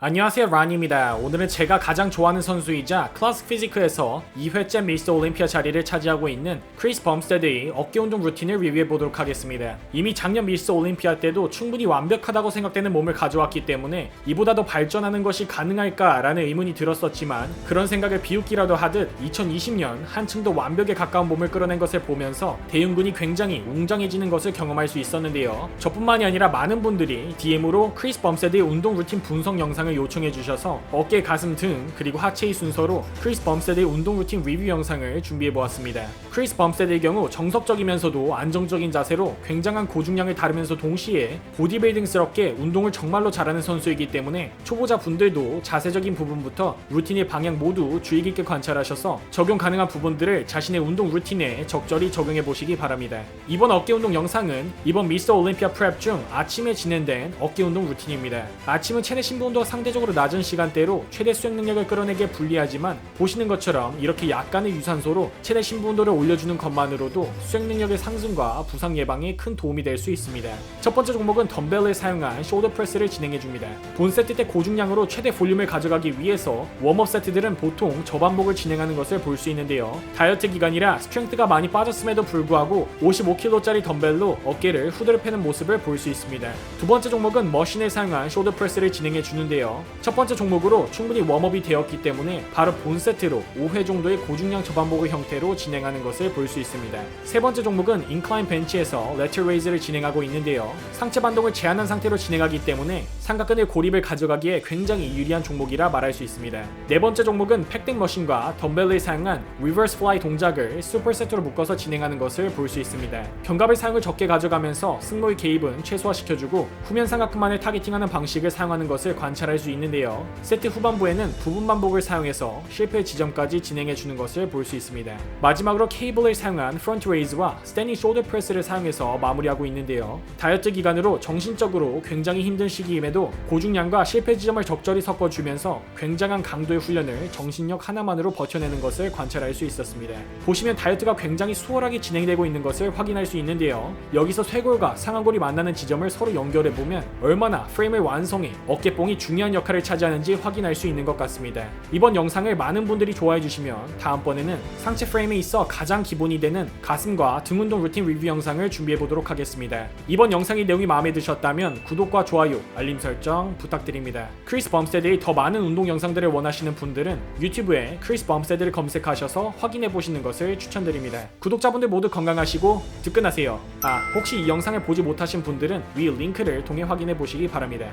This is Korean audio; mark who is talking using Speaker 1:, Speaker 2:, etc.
Speaker 1: 안녕하세요 란입니다. 오늘은 제가 가장 좋아하는 선수이자 클래식 피지크에서 2회째 미스터 올림피아 자리를 차지하고 있는 크리스 범스테드의 어깨 운동 루틴을 리뷰해 보도록 하겠습니다. 이미 작년 미스터 올림피아 때도 충분히 완벽하다고 생각되는 몸을 가져왔기 때문에 이보다 더 발전하는 것이 가능할까라는 의문이 들었었지만 그런 생각을 비웃기라도 하듯 2020년 한층 더 완벽에 가까운 몸을 끌어낸 것을 보면서 대흉근이 굉장히 웅장해지는 것을 경험할 수 있었는데요. 저뿐만이 아니라 많은 분들이 DM으로 크리스 범스테드의 운동 루틴 분석 영상을 요청해 주셔서 어깨, 가슴 등 그리고 하체의 순서로 크리스 범스테드의 운동 루틴 리뷰 영상을 준비해 보았습니다. 크리스 범스테드의 경우 정석적이면서도 안정적인 자세로 굉장한 고중량을 다루면서 동시에 보디빌딩스럽게 운동을 정말로 잘하는 선수이기 때문에 초보자 분들도 자세적인 부분부터 루틴의 방향 모두 주의 깊게 관찰하셔서 적용 가능한 부분들을 자신의 운동 루틴에 적절히 적용해 보시기 바랍니다. 이번 어깨 운동 영상은 이번 미스터 올림피아 프랩 중 아침에 진행된 어깨 운동 루틴입니다. 아침은 체내 신부온도가 상대적으로 낮은 시간대로 최대 수행 능력을 끌어내기에 불리하지만 보시는 것처럼 이렇게 약간의 유산소로 체내 신부온도를 올려주는 것만으로도 수행 능력의 상승과 부상 예방에 큰 도움이 될 수 있습니다. 첫 번째 종목은 덤벨을 사용한 숄더 프레스를 진행해 줍니다. 본 세트 때 고중량으로 최대 볼륨을 가져가기 위해서 웜업 세트들은 보통 저반복을 진행하는 것을 볼 수 있는데요. 다이어트 기간이라 스트렝트가 많이 빠졌음에도 불구하고 55kg짜리 덤벨로 어깨를 후드를 패는 모습을 볼 수 있습니다. 두 번째 종목은 머신을 사용한 숄더 프레스를 진행해 주는데요. 첫 번째 종목으로 충분히 웜업이 되었기 때문에 바로 본 세트로 5회 정도의 고중량 저반복의 형태로 진행하는 것을 볼 수 있습니다. 세 번째 종목은 인클라인 벤치에서 레터 레이즈를 진행하고 있는데요. 상체 반동을 제한한 상태로 진행하기 때문에 삼각근의 고립을 가져가기에 굉장히 유리한 종목이라 말할 수 있습니다. 네 번째 종목은 팩딩 머신과 덤벨을 사용한 리버스 플라이 동작을 슈퍼세트로 묶어서 진행하는 것을 볼 수 있습니다. 견갑의 사용을 적게 가져가면서 승모의 개입은 최소화시켜주고 후면 삼각근만을 타겟팅하는 방식을 사용하는 것을 관찰할 수 있는데요. 세트 후반부에는 부분 반복을 사용해서 실패 지점까지 진행해 주는 것을 볼 수 있습니다. 마지막으로 케이블을 사용한 프론트 레이즈와 스탠딩 숄더 프레스를 사용해서 마무리하고 있는데요. 다이어트 기간으로 정신적으로 굉장히 힘든 시기임에도 고중량과 실패 지점을 적절히 섞어주면서 굉장한 강도의 훈련을 정신력 하나만으로 버텨내는 것을 관찰할 수 있었습니다. 보시면 다이어트가 굉장히 수월하게 진행되고 있는 것을 확인할 수 있는데요. 여기서 쇄골과 상완골이 만나는 지점을 서로 연결해 보면 얼마나 프레임의 완성에 어깨뽕이 중요한 역할을 차지하는지 확인할 수 있는 것 같습니다. 이번 영상을 많은 분들이 좋아해 주시면 다음번에는 상체 프레임에 있어 가장 기본이 되는 가슴과 등 운동 루틴 리뷰 영상을 준비해 보도록 하겠습니다. 이번 영상의 내용이 마음에 드셨다면 구독과 좋아요, 알림 설정 부탁드립니다. 크리스 범스테드의 더 많은 운동 영상들을 원하시는 분들은 유튜브에 크리스 범스테드를 검색하셔서 확인해 보시는 것을 추천드립니다. 구독자분들 모두 건강하시고 득근하세요. 아, 혹시 이 영상을 보지 못하신 분들은 위 링크를 통해 확인해 보시기 바랍니다.